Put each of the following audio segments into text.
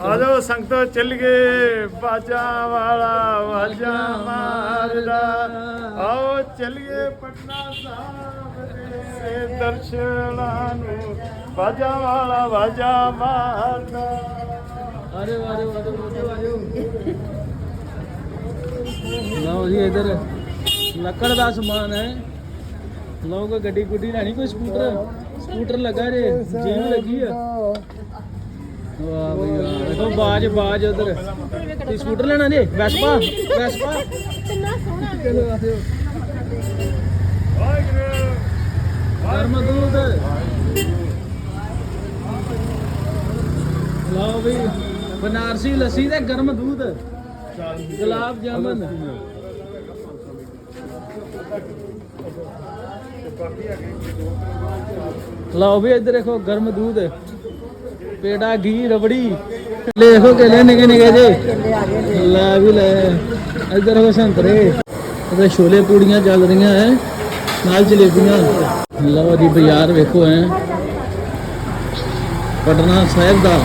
ਆਜੋ ਸੰਗਤੋ ਚੱਲ ਗਏ ਬਾਜਾਂ ਵਾਲਾ ਵਾਜਾਂ ਮਾਰਦਾ। ਆਓ ਚੱਲੀਏ ਪਟਨਾ ਸਾਹਿਬ ਦੇ ਦਰਸ਼ਨਾਂ ਨੂੰ। ਬਾਜਾਂ ਵਾਲਾ ਵਾਜਾਂ ਮਾਰਦਾ। ਅਰੇ ਵਾਰੇ ਵਾਰੇ ਵਾਰੇ ਵਾਰੇ ਲਓ ਜੀ, ਇਧਰ ਲੱਕੜ ਦਾ ਸਮਾਨ ਹੈ। ਲਓ ਕੋਈ ਗੱਡੀ ਗੁੱਡੀ ਲੈਣੀ, ਕੋਈ ਸਕੂਟਰ? ਸਕੂਟਰ ਲੱਗਾ ਜੇ ਜੀਵ ਲੱਗੀ ਆ। ਵਾਹ ਬਈ ਵਾਹ। ਦੇਖੋ ਬਾਜ ਬਾਜ ਉਧਰ। ਤੁਸੀਂ ਸਕੂਟਰ ਲੈਣਾ ਜੇ? ਵੈਸਪਾ? ਵੈਸਪਾ? ਕਿੰਨਾ ਸੋਹਣਾ ਚਲੋ ਵਾਹਿਗੁਰੂ ਗਰਮ ਦੂਧ ਲਓ ਵੀ ਬਨਾਰਸੀ ਲੱਸੀ ਤੇ ਗਰਮ ਦੁੱਧ ਗੁਲਾਬ ਜਾਮਨ। ਲਓ ਵੀ ਇੱਧਰ ਦੇਖੋ ਗਰਮ ਦੁੱਧ ਪੇੜਾ, ਘੀ, ਰਬੜੀ। ਦੇਖੋ ਕੇਲੇ ਨਿਕੇ ਨਿਕੇ ਜੇ। ਲੈ ਵੀ ਲੈ। ਇੱਧਰ ਹੋ ਸੰਤਰੇ। ਉਹਦੇ ਛੋਲੇ ਪੂੜੀਆਂ ਚੱਲ ਰਹੀਆਂ ਐ। ਨਾਲ ਜਲੇਬੀਆਂ। ਲਓ ਜੀ, ਬਾਜ਼ਾਰ ਵੇਖੋ ਐ। ਪਟਨਾ ਸਾਹਿਬ ਦਾ।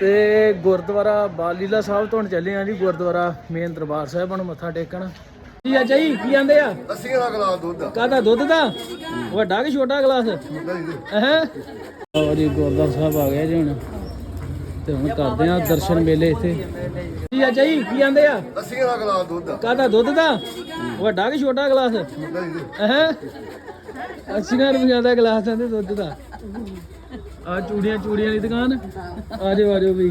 ਤੇ ਗੁਰਦੁਆਰਾ ਬਾਲੀਲਾ ਸਾਹਿਬ ਤੋਂ ਚੱਲੇ ਆ ਜੀ, ਗੁਰਦੁਆਰਾ ਮੇਨ ਦਰਬਾਰ ਸਾਹਿਬ ਨੂੰ ਮੱਥਾ ਟੇਕਣ। ਕੀ ਆ ਜੀ ਕੀ ਆਂਦੇ ਆ? ਅੱਸੀ ਦਾ ਗਲਾਸ ਦੁੱਧ ਕਾਹਦਾ ਦੁੱਧ ਦਾ? ਵੱਡਾ ਕਿ ਛੋਟਾ ਗਲਾਸ? ਹੈ ਆਓ ਜੀ ਗੁਰਦੁਆਰਾ ਸਾਹਿਬ ਆ ਗਏ ਜੀ ਹੁਣ। ਤੇ ਹੁਣ ਕਰਦੇ ਆ ਦਰਸ਼ਨ ਮੇਲੇ ਇੱਥੇ। ਕੀ ਆ ਜੀ ਕੀ ਆਂਦੇ ਆ? ਅੱਸੀ ਦਾ ਗਲਾਸ ਦੁੱਧ ਕਾਹਦਾ ਦੁੱਧ ਦਾ? ਵੱਡਾ ਕਿ ਛੋਟਾ ਗਲਾਸ? ਹੈ 80 ਰੁਪਏ ਦਾ ਗਲਾਸ ਆਂਦੇ ਦੁੱਧ ਦਾ। ਆ ਚੂੜੀਆਂ ਚੂੜੀਆਂ ਦੀ ਦੁਕਾਨ। ਆ ਜਾਓ ਆ ਜਾਓ ਵੀ।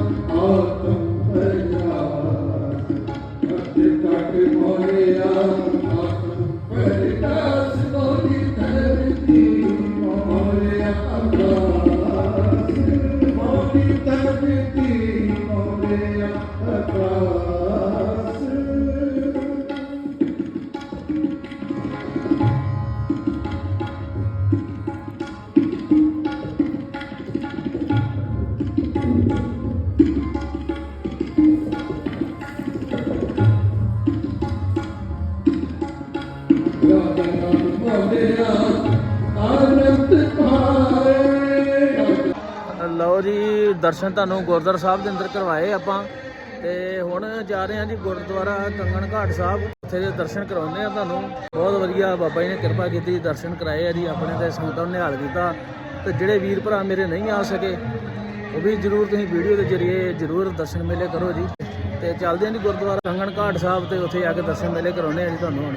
ਦਰਸ਼ਨ ਤੁਹਾਨੂੰ ਗੁਰਦੁਆਰਾ ਸਾਹਿਬ ਦੇ ਅੰਦਰ ਕਰਵਾਏ ਆਪਾਂ। ਤੇ ਹੁਣ ਜਾ ਰਹੇ ਹਾਂ ਜੀ ਗੁਰਦੁਆਰਾ ਕੰਗਣ ਘਾਟ ਸਾਹਿਬ। ਉੱਥੇ ਦੇ ਦਰਸ਼ਨ ਕਰਾਉਂਦੇ ਆ ਤੁਹਾਨੂੰ। ਬਹੁਤ ਵਧੀਆ ਬਾਬਾ ਜੀ ਨੇ ਕਿਰਪਾ ਕੀਤੀ, ਦਰਸ਼ਨ ਕਰਾਏ ਆ ਜੀ, ਆਪਣੇ ਤੇ ਸੰਗਤਾਂ ਨੂੰ ਨਿਹਾਲ ਕੀਤਾ। ਤੇ ਜਿਹੜੇ ਵੀਰ ਭਰਾ ਮੇਰੇ ਨਹੀਂ ਆ ਸਕੇ, ਉਹ ਵੀ ਜਰੂਰ ਤੁਸੀਂ ਵੀਡੀਓ ਦੇ ਜਰੀਏ ਜਰੂਰ ਦਰਸ਼ਨ ਮੇਲੇ ਕਰੋ ਜੀ। ਤੇ ਚੱਲਦੇ ਹਾਂ ਜੀ ਗੁਰਦੁਆਰਾ ਕੰਗਣ ਘਾਟ ਸਾਹਿਬ ਤੇ ਉੱਥੇ ਆ ਕੇ ਦਰਸ਼ਨ ਮੇਲੇ ਕਰਾਉਂਦੇ ਆ ਜੀ ਤੁਹਾਨੂੰ ਹੁਣ।